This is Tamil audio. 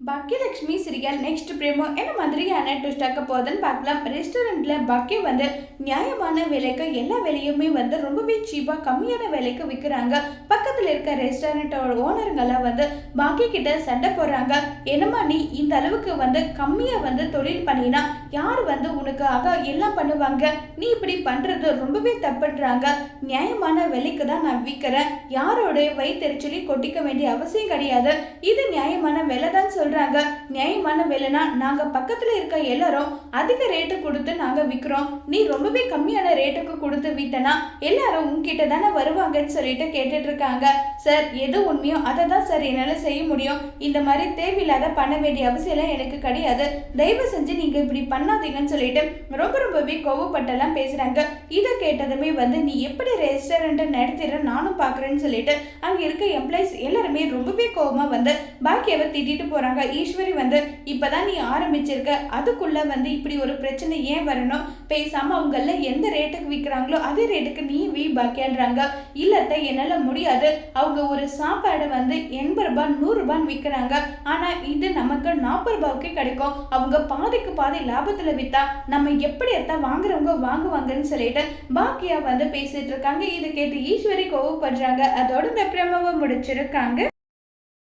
பாக்கியலட்சுமி சீரியல் நெக்ஸ்ட் பிரேமோ என்ன மாதிரியான ட்விஸ்ட் ஆக்க போகுதுன்னு பார்க்கலாம். ரெஸ்டாரண்ட்ல பாக்கியம் வந்து நியாயமான விலைக்கு எல்லா விலையுமே வந்து ரொம்பவே சீப்பாக கம்மியான விலைக்கு விற்கிறாங்க பக்கத்தில் இருக்க ரெஸ்டாரண்ட்டோட ஓனருங்கெல்லாம் வந்து பாக்கிய கிட்ட சண்டை போடுறாங்க. என்னம்மா நீ இந்த அளவுக்கு வந்து கம்மியாக வந்து தொழில் பண்ணினா யார் வந்து உனக்கு ஆக எல்லாம் பண்ணுவாங்க? நீ இப்படி பண்ணுறது ரொம்பவே தப்புன்றாங்க. நியாயமான விலைக்கு தான் நான் விற்கிறேன் யாரோட வயிற்றுச்சலி கொட்டிக்க வேண்டிய அவசியம் கிடையாது. இது நியாயமான விலை தான் சொல்றாங்க. நியாயமான விலைனா நாங்க பக்கத்துல இருக்க எல்லாரும் அதிக ரேட்டு கொடுத்து நாங்க விற்கிறோம் நீ ரொம்பவே கம்மியான ரேட்டுக்கு கொடுத்து விட்டனா எல்லாரும் உங்ககிட்ட தானே வருவாங்கன்னு சொல்லிட்டு கேட்டுட்டு இருக்காங்க. சார் எது உண்மையோ அதை தான் சார் என்னால் செய்ய முடியும். இந்த மாதிரி தேவையில்லாத பண்ண வேண்டிய அவசியம் எனக்கு கிடையாது. தயவு செஞ்சு நீங்க இப்படி பண்ணாதீங்கன்னு சொல்லிட்டு ரொம்ப ரொம்பவே கோவப்பட்டெல்லாம் பேசுறாங்க. இதை கேட்டதுமே வந்து நீ எப்படி ரெஸ்டாரண்ட்டை நடத்திடுற நானும் பார்க்குறேன்னு சொல்லிட்டு அங்கே இருக்க எம்ப்ளாயிஸ் எல்லாருமே ரொம்பவே கோவமா வந்து பாக்கியாவை திட்டிட்டு சொல்கிறாங்க ஈஸ்வரி வந்து இப்போ தான் நீ ஆரம்பிச்சிருக்க அதுக்குள்ளே வந்து இப்படி ஒரு பிரச்சனை ஏன் வரணும்? பேசாமல் அவங்கள எந்த ரேட்டுக்கு விற்கிறாங்களோ அதே ரேட்டுக்கு நீ வீ பாக்கியன்றாங்க. இல்லத்தை என்னால் முடியாது. அவங்க ஒரு சாப்பாடை வந்து எண்பது ரூபாய் நூறுரூபான்னு விற்கிறாங்க ஆனால் இது நமக்கு நாற்பது ரூபாய்க்கு கிடைக்கும். அவங்க பாதிக்கு பாதி லாபத்தில் விற்றா நம்ம எப்படி எத்தான் வாங்குறவங்க வாங்குவாங்கன்னு சொல்லிட்டு பாக்கியா வந்து பேசிட்டு இருக்காங்க. இதை கேட்டு ஈஸ்வரி கோவப்படுறாங்க. அதோட இந்த பிரமவை முடிச்சிருக்காங்க.